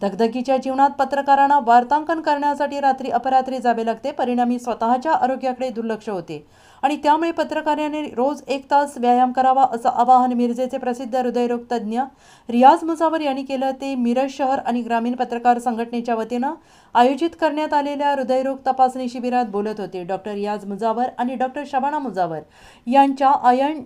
धगधगीच्या जीवनात पत्रकारांना वार्तांकन करण्यासाठी रात्री अपरात्री जावे लागते. परिणामी स्वतःच्या आरोग्याकडे दुर्लक्ष होते आणि त्यामुळे पत्रकारांनी रोज एक तास व्यायाम करावा असं आवाहन मिरजेचे प्रसिद्ध हृदयरोग तज्ज्ञ रियाज मुजावर यांनी केलं. ते मिरज शहर आणि ग्रामीण पत्रकार संघटनेच्या वतीनं आयोजित करण्यात आलेल्या हृदयरोग तपासणी शिबिरात बोलत होते. डॉक्टर रियाज मुजावर आणि डॉक्टर शबाना मुजावर यांच्या आयन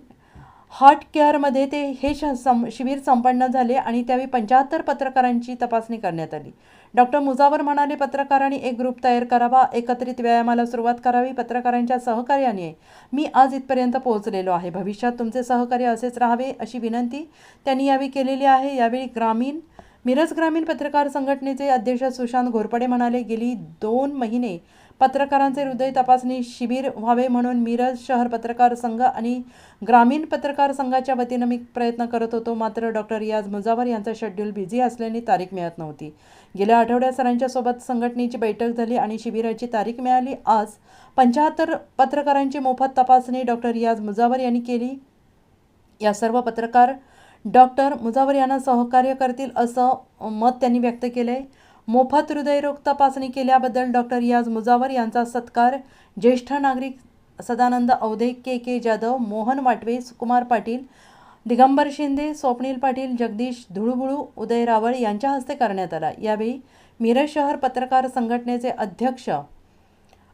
हार्ट केअरमध्ये ते हे श सं शिबिर संपन्न झाले आणि त्यावेळी पंच्याहत्तर पत्रकारांची तपासणी करण्यात आली. डॉक्टर मुजावर म्हणाले पत्रकारांनी एक ग्रुप तयार करावा एकत्रित व्यायामाला सुरुवात करावी पत्रकारांच्या सहकार्याने. मी आज इथपर्यंत पोहोचलेलो आहे. भविष्यात तुमचे सहकार्य असेच राहावे अशी विनंती त्यांनी यावेळी केलेली आहे. यावेळी ग्रामीण मिरज ग्रामीण पत्रकार संघटनेचे अध्यक्ष सुशांत घोरपडे म्हणाले गेली दोन महिने पत्रकारांचे हृदय तपासणी शिबिर व्हावे म्हणून मिरज शहर पत्रकार संघ आणि ग्रामीण पत्रकार संघाच्या वतीनं मी प्रयत्न करत होतो. मात्र डॉक्टर रियाज मुजावर यांचा शेड्यूल बिझी असल्याने तारीख मिळत नव्हती. गेल्या आठवड्यात सरांच्या सोबत संघटनेची बैठक झाली आणि शिबिराची तारीख मिळाली. आज पंच्याहत्तर पत्रकारांची मोफत तपासणी डॉक्टर रियाज मुजावर यांनी केली. या सर्व पत्रकार डॉक्टर मुजावर यांना सहकार्य करतील असं मत त्यांनी व्यक्त केलं आहे मोफत हृदयरोग तपासणी केल्याबद्दल डॉक्टर रियाज मुजावर यांचा सत्कार. ज्येष्ठ नागरिक सदानंद अवधे के के जाधव मोहन वाटवे सुकुमार पाटील दिगंबर शिंदे स्वप्नील पाटील जगदीश धुळुबुळू उदय रावळ यांच्या हस्ते करण्यात आला. यावेळी मिरज शहर पत्रकार संघटनेचे अध्यक्ष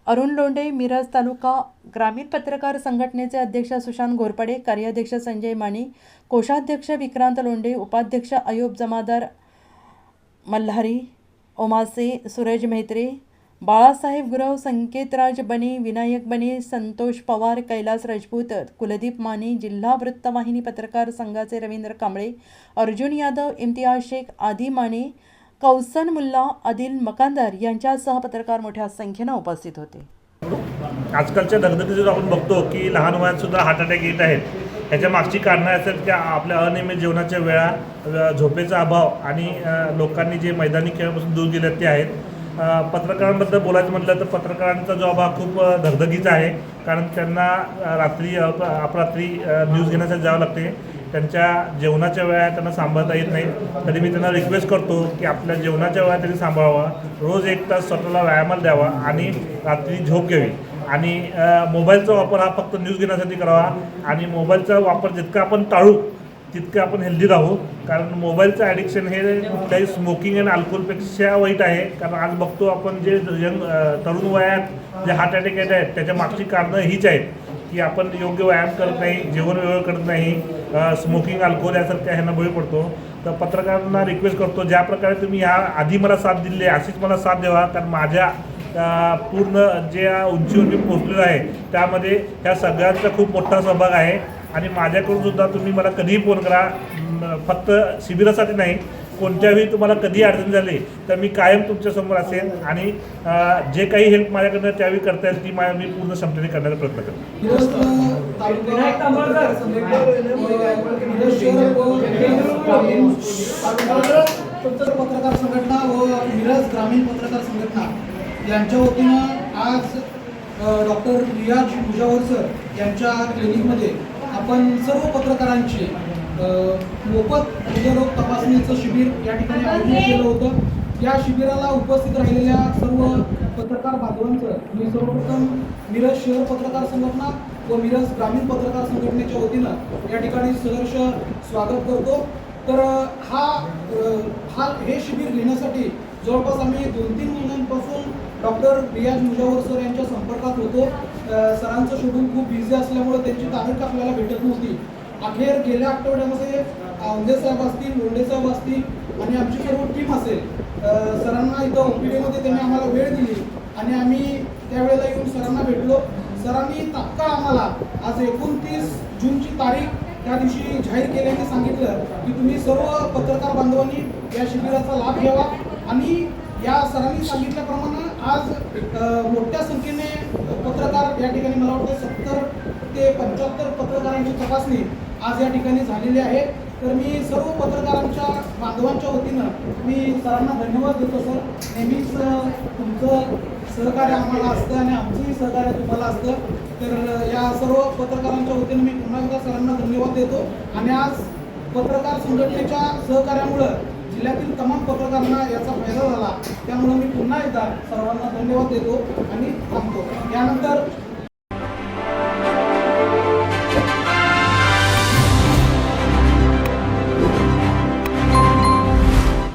अरुण लोंढे मिरज तालुका ग्रामीण पत्रकार संघटनेचे अध्यक्ष सुशांत घोरपडे कार्याध्यक्ष संजय माने कोषाध्यक्ष विक्रांत लोंढे उपाध्यक्ष अयोब जमादार मल्हारी ओमासे सूरज मेहत्रे बाळासाहेब गुरव संकेतराज बने विनायक बने संतोष पवार कैलास राजपूत कुलदीप माने जिल्हा वृत्तवाहिनी पत्रकार संघाचे रवींद्र कांबळे अर्जुन यादव इम्तियाज शेख आदी माने कौसन मुल्ला आदिल मकांदार यांच्यासह पत्रकार मोठ्या संख्येनं उपस्थित होते. आजकालच्या दगदगीत आपण बघतो की लहान वयात सुद्धा हार्ट अटॅक येत आहेत. ह्याच्या मागची कारणं असतात की आपल्या अनियमित जेवणाच्या वेळा झोपेचा अभाव आणि लोकांनी जे मैदानी खेळापासून दूर गेले ते आहेत. पत्रकारांबद्दल बोलायचं म्हटलं तर पत्रकारांचा जॉब हा खूप धगधगीचा आहे. कारण त्यांना रात्री अपरात्री न्यूज घेण्यासाठी जावं लागते. त्यांच्या जेवणाच्या वेळा त्यांना सांभाळता येत नाही. तरी मी त्यांना रिक्वेस्ट करतो की आपल्या जेवणाच्या वेळा त्यांनी सांभाळावा. रोज एक तास स्वतःला व्यायामाला द्यावा आणि रात्री झोप घ्यावी. आणि मोबाईलचा वापर हा फक्त न्यूज घेण्यासाठी करावा. आणि मोबाईलचा वापर जितका आपण टाळू तितकं आपण हेल्दी राहू. कारण मोबाईलचं ॲडिक्शन हे कुठल्याही स्मोकिंग आणि अल्कोहोलपेक्षा वाईट आहे. कारण आज बघतो आपण जे यंग तरुण वयात जे हार्ट अटॅक येत आहेत त्याच्या मागची कारणं हीच आहेत. की आपण योग्य व्यायाम करत नाही जेवण वेळ करत नाही स्मोकिंग अल्कोहोल यासारख्या ह्यांना बळी पडतो. तर पत्रकारांना रिक्वेस्ट करतो ज्या प्रकारे तुम्ही ह्या आधी मला साथ दिली आहे अशीच मला साथ द्यावा. कारण माझ्या पूर्ण जे उंचीवर मी पोचलेलो आहे त्यामध्ये ह्या सगळ्यांचा खूप मोठा सहभाग आहे. आणि माझ्याकडून सुद्धा तुम्ही मला कधीही फोन करा फक्त शिबिरासाठी नाही कोणत्याही तुम्हाला कधी अडचण झाली तर मी कायम तुमच्यासमोर असेल आणि जे काही हेल्प माझ्याकडनं त्यावेळी करता येईल ती माझ्या मी पूर्ण क्षमतेने करण्याचा प्रयत्न करेन पत्रकार संघटना व मिरज ग्रामीण पत्रकार संघटना. यांच्या वतीनं आज डॉक्टर रियाज मुजावर सर यांच्या क्लिनिकमध्ये आपण सर्व पत्रकारांची मोफत हृदयरोग तपासणीचं शिबिर या ठिकाणी आयोजित केलं होतं. या शिबिराला उपस्थित राहिलेल्या सर्व पत्रकार बांधवांचं मी सर्वप्रथम मिरज शहर पत्रकार संघटना व मिरज ग्रामीण पत्रकार संघटनेच्या वतीनं या ठिकाणी सहर्ष स्वागत करतो. तर हा हा हे शिबिर घेण्यासाठी जवळपास आम्ही दोन तीन महिन्यांपासून डॉक्टर रियाज मुजावर सर यांच्या संपर्कात होतो. सरांचं शेड्यूल खूप बिझी असल्यामुळे त्यांची तारीख आपल्याला भेटत नव्हती. अखेर गेल्या आठवड्यामध्ये औंधे साहेब असतील लोंढे साहेब असतील आणि आमची सर्व टीम असेल सरांना इथं ओपीडीमध्ये त्यांनी आम्हाला वेळ दिली आणि आम्ही त्यावेळेला येऊन सरांना भेटलो. सरांनी तात्काळ आम्हाला आज एकोणतीस जूनची तारीख त्या दिवशी जाहीर केल्याने सांगितलं की तुम्ही सर्व पत्रकार बांधवांनी या शिबिराचा लाभ घ्यावा. आणि या सरांनी सांगितल्याप्रमाणे आज मोठ्या संख्येने पत्रकार या ठिकाणी मला वाटतं सत्तर ते पंच्याहत्तर पत्रकारांची तपासणी आज या ठिकाणी झालेली आहे. तर मी सर्व पत्रकारांच्या बांधवांच्या वतीनं मी सरांना धन्यवाद देतो सर. नेहमीच तुमचं सहकार्य आम्हाला असतं आणि आमचंही सहकार्य तुम्हाला असतं. तर या सर्व पत्रकारांच्या वतीनं मी पुन्हा एकदा सरांना धन्यवाद देतो. आणि आज पत्रकार संघटनेच्या सहकार्यामुळं जिल्ह्यातील तमाम पत्रकारांना याचा फायदा झाला. त्यामुळे मी पुन्हा एकदा सर्वांना धन्यवाद देतो आणि